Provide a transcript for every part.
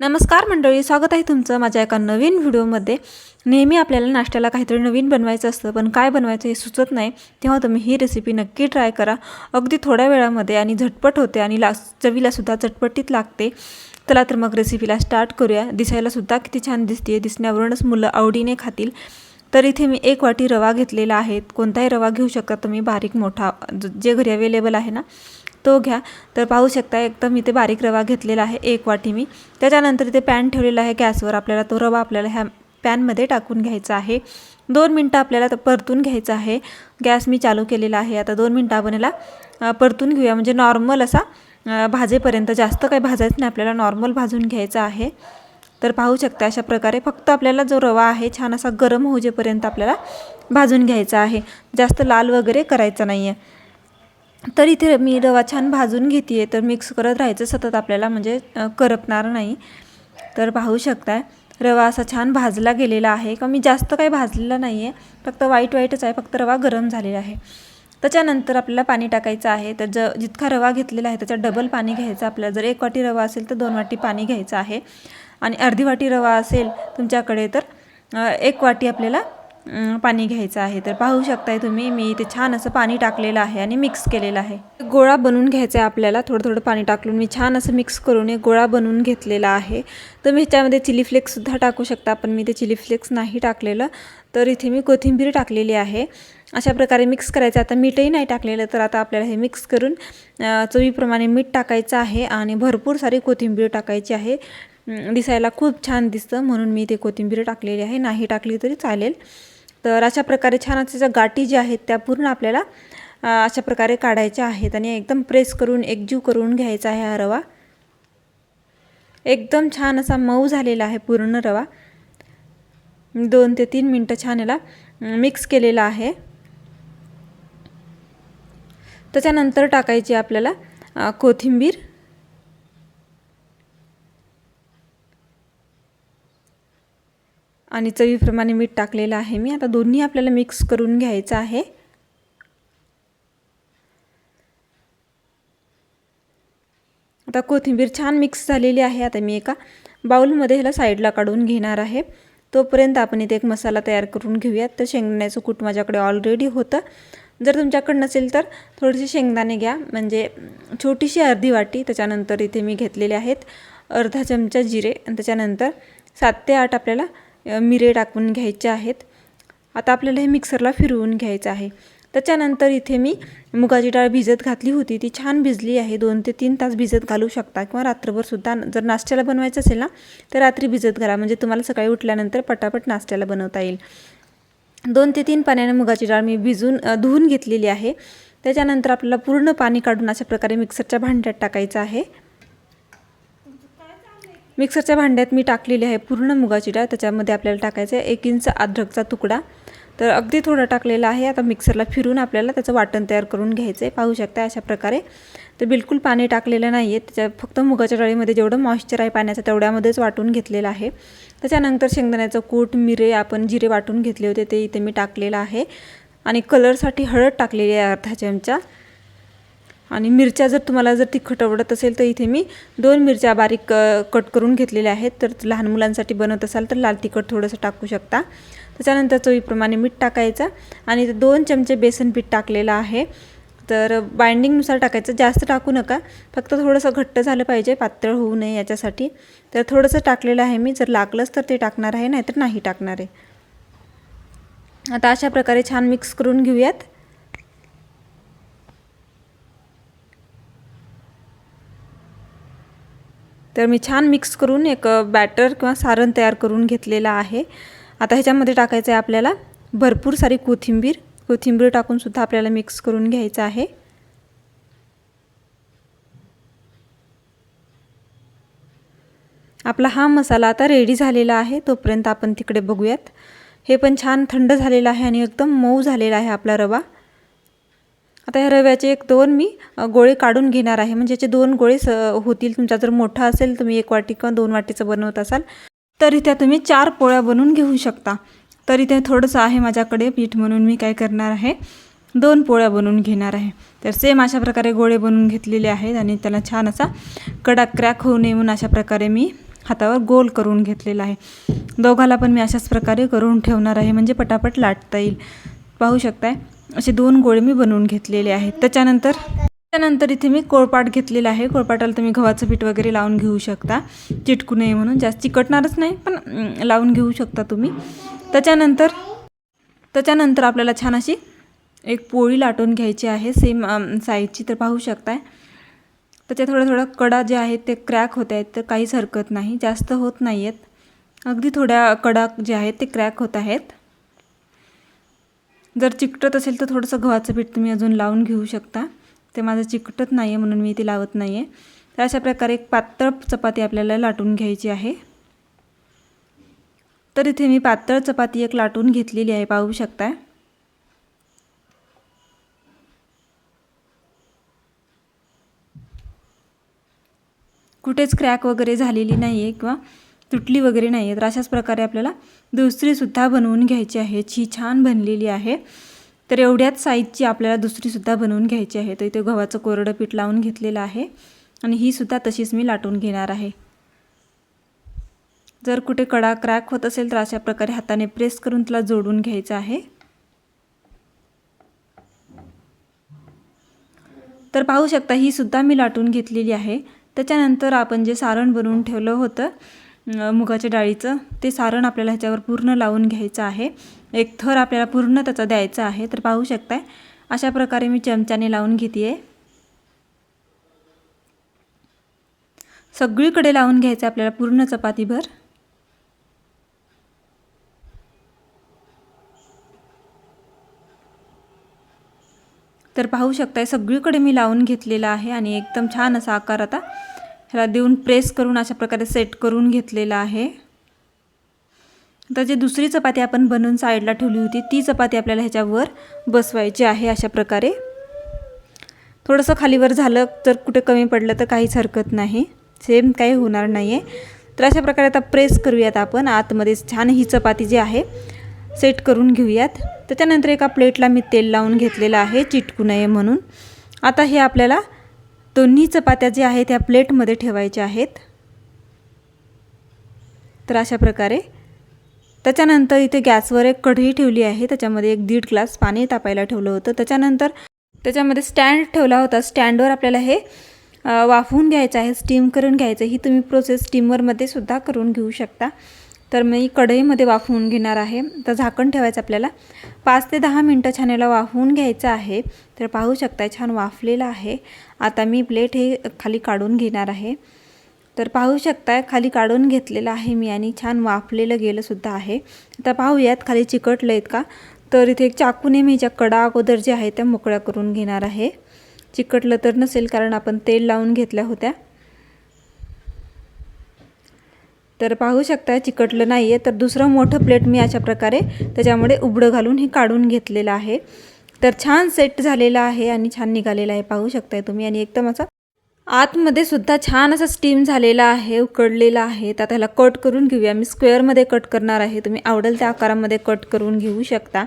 नमस्कार मंडळी स्वागत आहे तुमचं माझ्या एका नवीन व्हिडिओमध्ये. नेहमी आपल्याला नाश्त्याला काहीतरी नवीन बनवायचं असतं पण काय बनवायचं हे सुचत नाही. तेव्हा तुम्ही ही रेसिपी नक्की ट्राय करा. अगदी थोड्या वेळामध्ये आणि झटपट होते आणि ला चवीलासुद्धा चटपटीत लागते. चला तर मग रेसिपीला स्टार्ट करूया. दिसायलासुद्धा किती छान दिसते दिसण्यावरूनच मुलं आवडीने खातील. तर इथे मी एक वाटी रवा घेतलेला आहे. कोणताही रवा घेऊ शकता तुम्ही बारीक मोठा ज- जे घरी अवेलेबल आहे ना तो घ्या. तर पाहू शकता एकदम इथे बारीक रवा घेतलेला आहे एक वाटी मी. त्याच्यानंतर इथे पॅन ठेवलेला आहे गॅसवर. आपल्याला तो रवा आपल्याला ह्या पॅनमध्ये टाकून घ्यायचा आहे. दोन मिनटं आपल्याला परतून घ्यायचं आहे. गॅस मी चालू केलेला आहे. आता दोन मिनटं आपण याला परतून घेऊया. म्हणजे नॉर्मल असा भाजेपर्यंत जास्त काही भाजायचं नाही. आपल्याला नॉर्मल भाजून घ्यायचं आहे. तर पाहू शकता अशा प्रकारे फक्त आपल्याला जो रवा आहे छान असा गरम होजेपर्यंत आपल्याला भाजून घ्यायचा आहे. जास्त लाल वगैरे करायचा नाही आहे तर इथे मी रवा छान भाजून घेते आहे तर मिक्स करत राहायचं सतत आपल्याला म्हणजे करपणार नाही. तर पाहू शकताय रवा असा छान भाजला गेलेला आहे. का मी जास्त काही भाजलेला नाही आहे फक्त वाईट वाईटच आहे फक्त रवा गरम झालेला आहे. त्याच्यानंतर आपल्याला पाणी टाकायचं आहे. तर ज जितका रवा घेतलेला आहे त्याचा डबल पाणी घ्यायचं. आपल्याला जर एक वाटी रवा असेल तर दोन वाटी पाणी घ्यायचं आहे. आणि अर्धी वाटी रवा असेल तुमच्याकडे तर एक वाटी आपल्याला पाणी घ्यायचं आहे. तर पाहू शकताय तुम्ही मी इथे छान असं पाणी टाकलेलं आहे आणि मिक्स केलेलं आहे. गोळा बनवून घ्यायचा आहे आपल्याला थोडं थोडं पाणी टाकून मी छान असं मिक्स करून एक गोळा बनवून घेतलेला आहे. तुम्ही ह्याच्यामध्ये चिली फ्लेक्ससुद्धा टाकू शकता पण मी ते चिली फ्लेक्स नाही टाकलेलं. तर इथे मी कोथिंबीर टाकलेली आहे. अशा प्रकारे मिक्स करायचं. आता मीठही नाही टाकलेलं तर आता आपल्याला हे मिक्स करून चवीप्रमाणे मीठ टाकायचं आहे आणि भरपूर सारी कोथिंबीर टाकायची आहे. दिसायला खूप छान दिसतं म्हणून मी ते कोथिंबीर टाकलेली आहे. नाही टाकली तरी चालेल. तर अशा प्रकारे छान त्याच्या गाठी ज्या आहेत त्या पूर्ण आपल्याला अशा प्रकारे काढायच्या आहेत आणि एकदम प्रेस करून एकजीव करून घ्यायचा आहे हा रवा. एकदम छान असा मऊ झालेला आहे पूर्ण रवा. दोन ते तीन मिनटं छान याला मिक्स केलेला आहे. त्याच्यानंतर टाकायची आपल्याला कोथिंबीर. आणि चवीप्रमाणे मीठ टाकलेलं आहे मी. आता दोन्ही आपल्याला मिक्स करून घ्यायचं आहे. आता कोथिंबीर छान मिक्स झालेली आहे. आता मी एका बाउलमध्ये ह्याला साईडला काढून घेणार आहे. तोपर्यंत आपण इथे एक मसाला तयार करून घेऊयात. तर शेंगदाण्याचं कूट माझ्याकडे ऑलरेडी होतं. जर तुमच्याकडे नसेल तर थोडेसे शेंगदाणे घ्या. म्हणजे छोटीशी अर्धी वाटी. त्याच्यानंतर इथे मी घेतलेले आहेत अर्धा चमचा जिरे. आणि त्याच्यानंतर सात ते आठ आपल्याला मिरे टाकून घ्यायचे आहेत. आता आपल्याला हे मिक्सरला फिरवून घ्यायचं आहे. त्याच्यानंतर इथे मी मुगाची डाळ भिजत घातली होती. ती छान भिजली आहे. दोन ते तीन तास भिजत घालू शकता किंवा रात्रभरसुद्धा जर नाश्त्याला बनवायचं असेल ना तर रात्री भिजत घाला. म्हणजे तुम्हाला सकाळी उठल्यानंतर पटापट नाश्त्याला बनवता येईल. दोन ते तीन पाण्याने मुगाची डाळ मी भिजून धुवून घेतलेली आहे. त्याच्यानंतर आपल्याला पूर्ण पाणी काढून अशा प्रकारे मिक्सरच्या भांड्यात टाकायचं आहे. मिक्सरच्या भांड्यात मी टाकलेली आहे पूर्ण मुगाची डाळ त्याच्यामध्ये आपल्याला टाकायचं आहे एक इंच अद्रकचा तुकडा. तर अगदी थोडा टाकलेला आहे. आता मिक्सरला फिरून आपल्याला त्याचं वाटण तयार करून घ्यायचं आहे पाहू शकता अशा प्रकारे. तर बिलकुल पाणी टाकलेलं नाही आहे त्याच्या फक्त मुगाच्या डाळीमध्ये जेवढं मॉइश्चर आहे पाण्याचं तेवढ्यामध्येच वाटून घेतलेलं आहे. त्याच्यानंतर शेंगदाण्याचं कूट मिरे आपण जिरे वाटून घेतले होते ते इथे मी टाकलेलं आहे. आणि कलरसाठी हळद टाकलेली आहे अर्धा चमचा. आणि मिरच्या जर तुम्हाला जर तिखट आवडत असेल तर इथे मी दोन मिरच्या बारीक कट करून घेतलेल्या आहेत. तर लहान मुलांसाठी बनवत असाल तर लाल तिखट थोडंसं टाकू शकता. त्याच्यानंतर चवीप्रमाणे मीठ टाकायचं आणि दोन चमचे बेसन पीठ टाकलेलं आहे. तर बाइंडिंगनुसार टाकायचं. जास्त टाकू नका. फक्त थोडंसं घट्ट झालं पाहिजे. पातळ होऊ नये याच्यासाठी. तर थोडंसं टाकलेलं आहे मी. जर लागलंच तर ते टाकणार आहे नाहीतर नाही टाकणार आहे. आता अशा प्रकारे छान मिक्स करून घेऊयात. तर मी छान मिक्स करून एक बॅटर किंवा सारण तयार करून घेतलेलं आहे. आता ह्याच्यामध्ये टाकायचं आहे आपल्याला भरपूर सारी कोथिंबीर. कोथिंबीर टाकूनसुद्धा आपल्याला मिक्स करून घ्यायचं आहे. आपला हा मसाला आता रेडी झालेला आहे. तोपर्यंत आपण तिकडे बघूयात. हे पण छान थंड झालेलं आहे आणि एकदम मऊ झालेला आहे आपला रवा. आता ह्या रव्याचे एक दोन मी गोळे काढून घेणार आहे. म्हणजे याचे दोन गोळे स होतील. तुमचा जर मोठा असेल तुम्ही एक वाटी किंवा दोन वाटीचं बनवत असाल तर इथे तुम्ही चार पोळ्या बनवून घेऊ शकता. तर इथे थोडंसं आहे माझ्याकडे पीठ म्हणून मी काय करणार आहे दोन पोळ्या बनवून घेणार आहे. तर सेम अशा प्रकारे गोळे बनवून घेतलेले आहेत आणि त्याला छान असा कडा क्रॅक होऊ नये म्हणून अशा प्रकारे मी हातावर गोल करून घेतलेला आहे. दोघाला पण मी अशाच प्रकारे करून ठेवणार आहे. म्हणजे पटापट लाटता येईल. पाहू शकताय? असे दोन गोळे मी बनवून घेतलेले आहेत. त्याच्यानंतर त्यानंतर इथे मी कोळपाट घेतलेला आहे. कोळपाटाला तुम्ही गव्हाचं पीठ वगैरे लावून घेऊ शकता. चिटकू नये म्हणून. जास्त चिकटणारच नाही पण लावून घेऊ शकता तुम्ही. त्याच्यानंतर त्याच्यानंतर आपल्याला छान अशी एक पोळी लाटून घ्यायची आहे. सेम साईजची तर पाहू शकताय. त्याच्या थोड्या थोड्या कडा जे आहेत ते क्रॅक होत आहेत तर काहीच हरकत नाही. जास्त होत नाही आहेत अगदी थोड्या कडा जे आहेत ते क्रॅक होत आहेत. जर चिकटत असेल तर थोडंसं गव्हाचं पीठ तुम्ही अजून लावून घेऊ शकता. ते माझं चिकटत नाही आहे म्हणून मी ते लावत नाही आहे तर अशा प्रकारे एक पातळ चपाती आपल्याला लाटून घ्यायची आहे. तर इथे मी पातळ चपाती एक लाटून घेतलेली आहे पाहू शकताय कुठेच क्रॅक वगैरे झालेली नाही आहे किंवा तुटली वगैरे नाही आहे तर अशाच प्रकारे आपल्याला दुसरीसुद्धा बनवून घ्यायची आहे. जी छान बनलेली आहे. तर एवढ्याच साईजची आपल्याला दुसरीसुद्धा बनवून घ्यायची आहे. तर इथे गव्हाचं कोरडं पीठ लावून घेतलेलं आहे. आणि ही सुद्धा तशीच मी लाटून घेणार आहे. जर कुठे कडा क्रॅक होत असेल तर अशा प्रकारे हाताने प्रेस करून तिला जोडून घ्यायचं आहे. तर पाहू शकता ही सुद्धा मी लाटून घेतलेली आहे. त्याच्यानंतर आपण जे सारण बनवून ठेवलं होतं मुगाच्या डाळीचं ते सारण आपल्याला ह्याच्यावर पूर्ण लावून घ्यायचं आहे. एक थर आपल्याला पूर्ण त्याचा द्यायचा आहे. तर पाहू शकताय अशा प्रकारे मी चमच्याने लावून घेते आहे सगळीकडे लावून घ्यायचं आपल्याला पूर्ण चपातीभर. तर पाहू शकताय सगळीकडे मी लावून घेतलेला आहे आणि एकदम छान असा आकार आता ह्याला देऊन प्रेस करून अशा प्रकारे सेट करून घेतलेला आहे. तर जी दुसरी चपाती आपण बनवून साईडला ठेवली होती ती चपाती आपल्याला ह्याच्यावर बसवायची आहे अशा प्रकारे. थोडंसं खालीवर झालं तर कुठे कमी पडलं तर काहीच हरकत नाही. सेम काही होणार नाही आहे तर अशा प्रकारे आता प्रेस करूयात आपण. आतमध्येच छान ही चपाती जी आहे सेट करून घेऊयात. त्याच्यानंतर एका प्लेटला मी तेल लावून घेतलेलं आहे चिटकू नये म्हणून. आता हे आपल्याला दोन्ही चपात्या ज्या आहेत त्या प्लेटमध्ये ठेवायच्या आहेत. तर अशा प्रकारे त्याच्यानंतर इथे गॅसवर एक कढई ठेवली आहे. त्याच्यामध्ये एक दीड ग्लास पाणी तापायला ठेवलं होतं. त्याच्यानंतर त्याच्यामध्ये स्टँड ठेवला होता. स्टँडवर आपल्याला हे वाफवून घ्यायचं आहे स्टीम करून घ्यायचं ही तुम्ही प्रोसेस स्टीमरमध्ये सुद्धा करून घेऊ शकता. तर मी कढईमध्ये वाफवून घेणार आहे. तर झाकण ठेवायचं आपल्याला. पाच ते दहा मिनटं छान याला वाफवून घ्यायचं आहे. तर पाहू शकता छान वाफलेलं आहे. आता मी प्लेट हे खाली काढून घेणार आहे. तर पाहू शकताय खाली काढून घेतलेलं आहे मी आणि छान वाफलेलं गेलंसुद्धा आहे. आता पाहूयात खाली चिकटलं आहेत का? तर इथे एक चाकूने मी ज्या कडा अगोदर ज्या आहे त्या मोकळ्या करून घेणार आहे. चिकटलं तर नसेल कारण आपण तेल लावून घेतल्या होत्या. तर पाहू शकता चिकटलं नाही आहे तर दुसरं मोठं प्लेट मी अशा प्रकारे त्याच्यामुळे उबडं घालून हे काढून घेतलेलं आहे. तर छान सेट झालेलं आहे आणि छान निघालेलं आहे. पाहू शकताय तुम्ही. आणि एकदम असं आतमध्ये सुद्धा छान असं स्टीम झालेला आहे उकडलेला आहे. तर त्याला कट करून घेऊया. मी स्क्वेअरमध्ये कट करणार आहे. तुम्ही आवडेल त्या आकारामध्ये कट करून घेऊ शकता.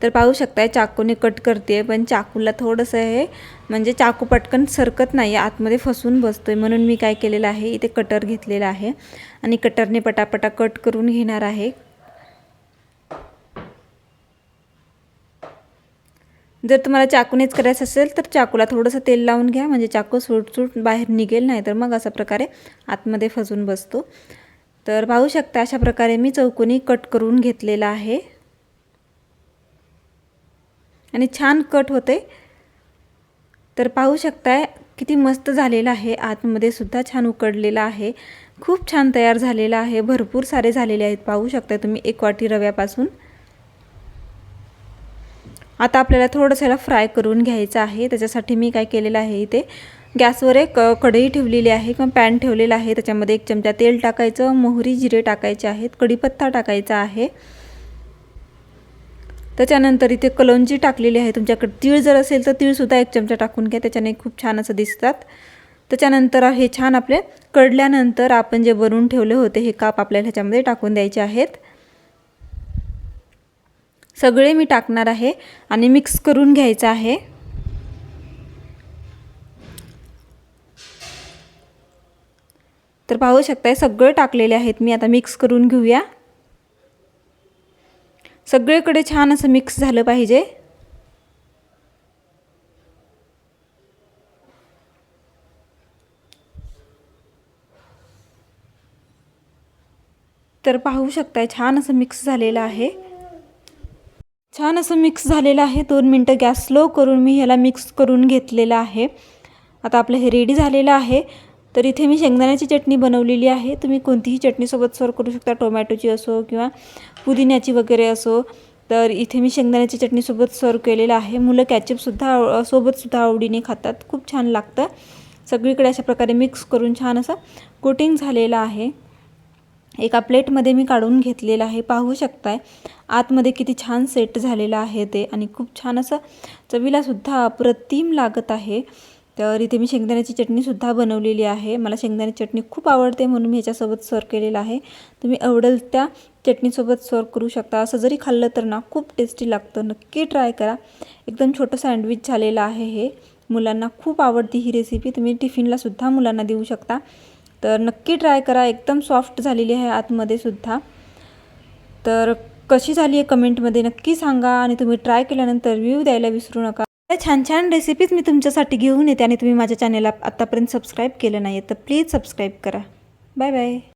तर पाहू शकताय चाकूने कट करते पण चाकूला थोडंसं हे म्हणजे चाकू पटकन सरकत नाही आतमध्ये फसून आहे म्हणून मी काय केलेलं आहे इथे कटर घेतलेला आहे आणि कटरने पटापटा कट करून घेणार आहे. जर तुम्हाला चाकूनेच करायचं असेल तर चाकूला थोडंसं तेल लावून घ्या. म्हणजे चाकू सुटसूट बाहेर निघेल नाही तर मग अशा प्रकारे आतमध्ये फसून बसतो. तर पाहू शकता अशा प्रकारे मी चौकोनी कट करून घेतलेला आहे. आणि छान कट होते. तर पाहू शकताय किती मस्त झालेलं आहे. आतमध्ये सुद्धा छान उकडलेलं आहे. खूप छान तयार झालेलं आहे. भरपूर सारे झालेले आहेत. पाहू शकताय तुम्ही एक वाटी रव्यापासून. आता आपल्याला थोडंसं याला फ्राय करून घ्यायचं आहे. त्याच्यासाठी मी काय केलेलं आहे इथे. गॅसवर एक कढई ठेवलेली आहे. किंवा पॅन ठेवलेला आहे. त्याच्यामध्ये एक चमचा तेल टाकायचं. मोहरी जिरे टाकायचे आहेत. कढीपत्ता टाकायचा आहे. त्याच्यानंतर इथे कलोंजी टाकलेली आहे. तुमच्याकडे तीळ जर असेल तर तीळसुद्धा एक चमचा टाकून घ्या. त्याच्याने खूप छान असं दिसतात. त्याच्यानंतर हे छान आपले कडल्यानंतर आपण जे बनवून ठेवले होते हे काप आपल्याला ह्याच्यामध्ये टाकून द्यायचे आहेत. सगळे मी टाकणार आहे आणि मिक्स करून घ्यायचं आहे. तर पाहू शकताय सगळे टाकलेले आहेत. मी आता मिक्स करून घेऊया. सगळीकडे छान असं मिक्स झालं पाहिजे. तर पाहू शकताय छान असं मिक्स झालेलं आहे. छान असं मिक्स झालेलं आहे. दोन मिनटं गॅस स्लो करून मी ह्याला मिक्स करून घेतलेलं आहे. आता आपलं हे रेडी झालेलं आहे. तर इथे मी शेंगदाण्याची चटणी बनवलेली आहे. तुम्ही कोणतीही चटणीसोबत सर्व करू शकता टोमॅटोची असो किंवा पुदिन्याची वगैरे असो तर इथे मी शेंगदाण्याची चटणीसोबत सर्व केलेलं आहे. मुलं कॅचअपसुद्धा सोबतसुद्धा आवडीने खातात. खूप छान लागतं. सगळीकडे अशा प्रकारे मिक्स करून छान असं कोटिंग झालेलं आहे. एका प्लेटमध्ये मी काढून घेतलेलं आहे. पाहू शकताय आतमध्ये किती छान सेट झालेलं आहे ते. आणि खूप छान असं चवीलासुद्धा अप्रतिम लागत आहे. तर इथे मी शेंगदाण्याची चटणीसुद्धा बनवलेली आहे. मला शेंगदाण्याची चटणी खूप आवडते म्हणून मी ह्याच्यासोबत सर्व केलेलं आहे. तुम्ही आवडेल त्या चटणीसोबत सर्व करू शकता. असं जरी खाल्लं तर ना खूप टेस्टी लागतं. नक्की ट्राय करा. एकदम छोटं सँडविच झालेलं आहे हे. मुलांना खूप आवडती ही रेसिपी तुम्ही टिफिनलासुद्धा मुलांना देऊ शकता. तर नक्की ट्राय करा. एकदम सॉफ्ट झालेली आहे आतमध्ये सुद्धा. तर कशी झाली आहे कमेंटमध्ये नक्की सांगा आणि तुम्ही ट्राय केल्यानंतर रिव्ह्यू द्यायला विसरू नका. या छान छान रेसिपीज मी तुमच्यासाठी घेऊन येते आणि तुम्ही माझ्या चॅनेलला आत्तापर्यंत सबस्क्राईब केलं नाही आहे तर प्लीज सबस्क्राईब करा. Bye bye